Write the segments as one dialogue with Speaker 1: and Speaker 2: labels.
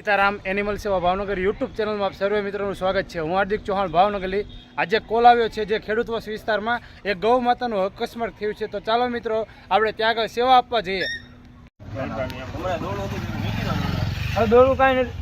Speaker 1: Sitaram animal સેવા Bhavnagar YouTube ચેનલમાં આપ સર્વે મિત્રોનું સ્વાગત છે. હું હાર્દિક ચૌહાણ ભાવનગરલી આજે કોલ આવ્યો છે જે ખેડૂતવશ વિસ્તારમાં એક ગૌ માતાનું અકસ્માત થયું છે. તો ચાલો મિત્રો આપણે ત્યાં આગળ સેવા આપવા જઈએ. દોડું કાંઈ નથી.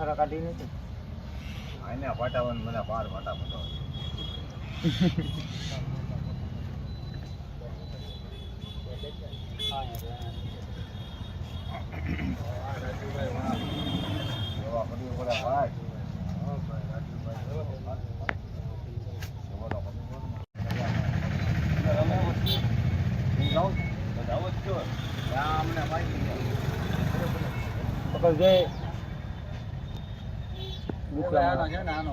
Speaker 1: ખરા કાઢી નથી
Speaker 2: આને પાટાવન મને બાર કરવી પડે ભાઈ.
Speaker 1: પકડ જય
Speaker 2: આનો.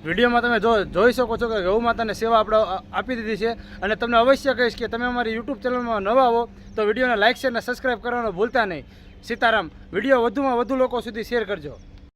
Speaker 1: વિડીયોમાં તમે જો જોઈ શકો છો કે ગૌ માતાને સેવા આપણે આપી દીધી છે અને તમને અવશ્ય કહીશ કે તમે અમારી યુટ્યુબ ચેનલમાં નવા આવો તો વિડીયોને લાઇક શેર અને સબસ્ક્રાઈબ કરવાનું ભૂલતા નહીં. સીતારામ, વીડિયો વધુમાં વધુ લોકો સુધી શેર કરજો.